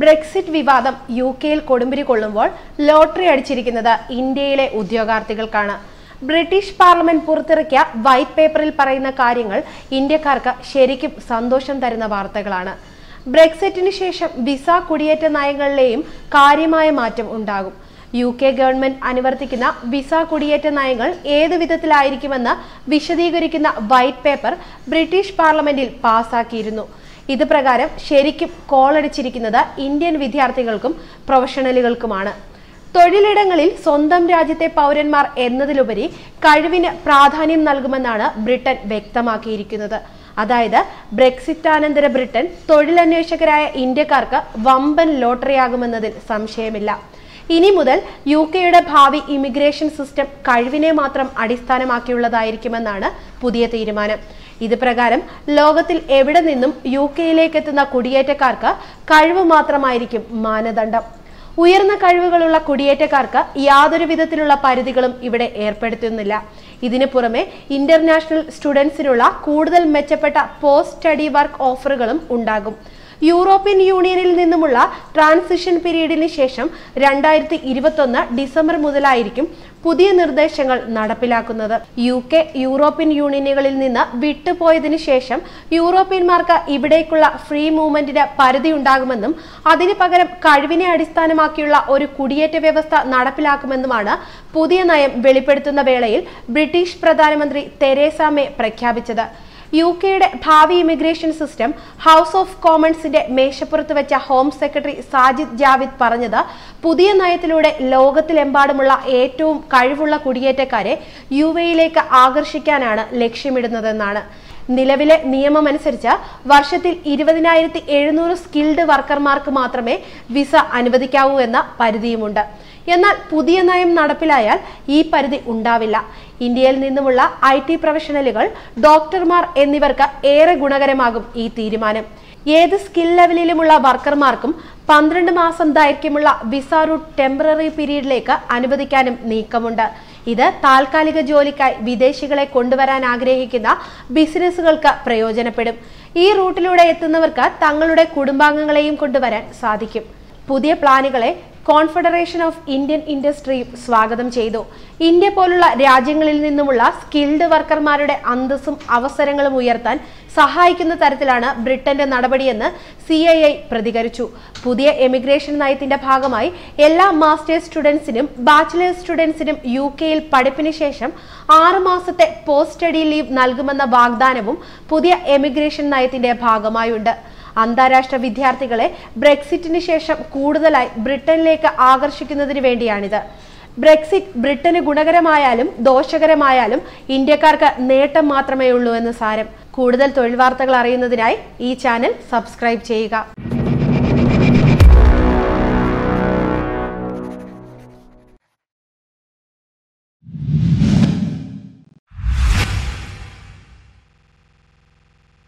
Brexit വിവാദം U കെയിൽ കൊടുമ്പിരി കൊള്ളുമ്പോൾ lottery അടിച്ചിരിക്കുന്നത് ഇന്ത്യയിലെ ഉദ്യോഗാർത്ഥികൾക്കാണ്. ബ്രിട്ടീഷ് പാർലമെന്റ് പുറത്തിറക്കിയ വൈറ്റ് പേപ്പറിൽ പറയുന്ന കാര്യങ്ങൾ ഇന്ത്യക്കാർക്ക് ശരിക്കും സന്തോഷം തരുന്ന വാർത്തകളാണ്. ബ്രെക്സിറ്റിന് ശേഷം വിസ കുടിയേറ്റ നയങ്ങളിലെയും കാര്യമായ മാറ്റം ഉണ്ടാകും. യു കെ ഗവൺമെന്റ് അനുവർത്തിക്കുന്ന വിസ കുടിയേറ്റ നയങ്ങൾ ഏതു വിധത്തിലായിരിക്കുമെന്ന് വിശദീകരിക്കുന്ന വൈറ്റ് പേപ്പർ ബ്രിട്ടീഷ് പാർലമെന്റിൽ പാസാക്കിയിരുന്നു. ഇത് പ്രകാരം ശരിക്കും കോളടിച്ചിരിക്കുന്നത് ഇന്ത്യൻ വിദ്യാർത്ഥികൾക്കും പ്രൊഫഷണലുകൾക്കുമാണ്. തൊഴിലിടങ്ങളിൽ സ്വന്തം രാജ്യത്തെ പൗരന്മാർ എന്നതിലുപരി കഴിവിന് പ്രാധാന്യം നൽകുമെന്നാണ് ബ്രിട്ടൻ വ്യക്തമാക്കിയിരിക്കുന്നത്. അതായത് ബ്രെക്സിറ്റാനന്തര ബ്രിട്ടൻ തൊഴിലന്വേഷകരായ ഇന്ത്യക്കാർക്ക് വമ്പൻ ലോട്ടറിയാകുമെന്നതിൽ സംശയമില്ല. ഇനി മുതൽ യു കെയുടെ ഭാവി ഇമിഗ്രേഷൻ സിസ്റ്റം കഴിവിനെ മാത്രം അടിസ്ഥാനമാക്കിയുള്ളതായിരിക്കുമെന്നാണ് പുതിയ തീരുമാനം. ഇത് പ്രകാരം ലോകത്തിൽ എവിടെ നിന്നും യു കെയിലേക്ക് എത്തുന്ന കുടിയേറ്റക്കാർക്ക് കഴിവ് മാത്രമായിരിക്കും മാനദണ്ഡം. ഉയർന്ന കഴിവുകളുള്ള കുടിയേറ്റക്കാർക്ക് യാതൊരു വിധത്തിലുള്ള പരിധികളും ഇവിടെ ഏർപ്പെടുത്തുന്നില്ല. ഇതിനു പുറമെ ഇന്റർനാഷണൽ സ്റ്റുഡൻസിനുള്ള കൂടുതൽ മെച്ചപ്പെട്ട പോസ്റ്റ് സ്റ്റഡി വർക്ക് ഓഫറുകളും ഉണ്ടാകും. യൂറോപ്യൻ യൂണിയനിൽ നിന്നുമുള്ള ട്രാൻസിഷൻ പീരീഡിന് ശേഷം രണ്ടായിരത്തി ഇരുപത്തൊന്ന് ഡിസംബർ മുതലായിരിക്കും പുതിയ നിർദ്ദേശങ്ങൾ നടപ്പിലാക്കുന്നത്. യു കെ യൂറോപ്യൻ യൂണിയനുകളിൽ നിന്ന് വിട്ടുപോയതിനു ശേഷം യൂറോപ്യന്മാർക്ക് ഇവിടേക്കുള്ള ഫ്രീ മൂവ്മെന്റിന് പരിധി ഉണ്ടാകുമെന്നും അതിന് പകരം കഴിവിനെ അടിസ്ഥാനമാക്കിയുള്ള ഒരു കുടിയേറ്റ വ്യവസ്ഥ നടപ്പിലാക്കുമെന്നുമാണ് പുതിയ നയം വെളിപ്പെടുത്തുന്ന വേളയിൽ ബ്രിട്ടീഷ് പ്രധാനമന്ത്രി തെരേസ മേ പ്രഖ്യാപിച്ചത്. യു കെയുടെ ഭാവി ഇമിഗ്രേഷൻ സിസ്റ്റം ഹൗസ് ഓഫ് കോമൺസിന്റെ മേശപ്പുറത്ത് വെച്ച ഹോം സെക്രട്ടറി സാജിദ് ജാവിദ് പറഞ്ഞത് പുതിയ നയത്തിലൂടെ ലോകത്തിലെമ്പാടുമുള്ള ഏറ്റവും കഴിവുള്ള കുടിയേറ്റക്കാരെ യു എയിലേക്ക് ആകർഷിക്കാനാണ് ലക്ഷ്യമിടുന്നതെന്നാണ്. നിലവിലെ നിയമമനുസരിച്ച് വർഷത്തിൽ ഇരുപതിനായിരത്തി എഴുന്നൂറ് സ്കിൽഡ് വർക്കർമാർക്ക് മാത്രമേ വിസ അനുവദിക്കാവൂ എന്ന പരിധിയുമുണ്ട്. എന്നാൽ പുതിയ നയം നടപ്പിലായാൽ ഈ പരിധി ഉണ്ടാവില്ല. ഇന്ത്യയിൽ നിന്നുമുള്ള ഐ ടി പ്രൊഫഷണലുകൾ ഡോക്ടർമാർ എന്നിവർക്ക് ഏറെ ഗുണകരമാകും ഈ തീരുമാനം. ഏത് സ്കിൽ ലെവലിലുമുള്ള വർക്കർമാർക്കും പന്ത്രണ്ട് മാസം ദൈർഘ്യമുള്ള വിസ റൂട്ട് ടെമ്പററി പീരീഡിലേക്ക് അനുവദിക്കാനും നീക്കമുണ്ട്. ഇത് താൽക്കാലിക ജോലിക്കായി വിദേശികളെ കൊണ്ടുവരാൻ ആഗ്രഹിക്കുന്ന ബിസിനസ്സുകൾക്ക് പ്രയോജനപ്പെടും. ഈ റൂട്ടിലൂടെ എത്തുന്നവർക്ക് തങ്ങളുടെ കുടുംബാംഗങ്ങളെയും കൊണ്ടുവരാൻ സാധിക്കും. പുതിയ പ്ലാനുകളെ കോൺഫെഡറേഷൻ ഓഫ് ഇന്ത്യൻ ഇൻഡസ്ട്രിയും സ്വാഗതം ചെയ്തു. ഇന്ത്യ പോലുള്ള രാജ്യങ്ങളിൽ നിന്നുമുള്ള സ്കിൽഡ് വർക്കർമാരുടെ അന്തസ്സും അവസരങ്ങളും ഉയർത്താൻ സഹായിക്കുന്ന തരത്തിലാണ് ബ്രിട്ടന്റെ നടപടിയെന്ന് സി ഐ ഐ പ്രതികരിച്ചു. പുതിയ എമിഗ്രേഷൻ നയത്തിന്റെ ഭാഗമായി എല്ലാ മാസ്റ്റേഴ്സ് സ്റ്റുഡൻസിനും ബാച്ചിലേഴ്സ് സ്റ്റുഡൻസിനും യു കെയിൽ പഠിപ്പിന് ശേഷം ആറുമാസത്തെ പോസ്റ്റ് സ്റ്റഡി ലീവ് നൽകുമെന്ന വാഗ്ദാനവും പുതിയ എമിഗ്രേഷൻ നയത്തിന്റെ ഭാഗമായുണ്ട്. അന്താരാഷ്ട്ര വിദ്യാർത്ഥികളെ ബ്രെക്സിറ്റിന് ശേഷം കൂടുതലായി ബ്രിട്ടനിലേക്ക് ആകർഷിക്കുന്നതിന് വേണ്ടിയാണിത്. ബ്രെക്സിറ്റ് ബ്രിട്ടന് ഗുണകരമായാലും ദോഷകരമായാലും ഇന്ത്യക്കാർക്ക് നേട്ടം മാത്രമേ ഉള്ളൂ എന്ന് സാരം. കൂടുതൽ തൊഴിൽ വാർത്തകൾ അറിയുന്നതിനായി ഈ ചാനൽ സബ്സ്ക്രൈബ് ചെയ്യുക.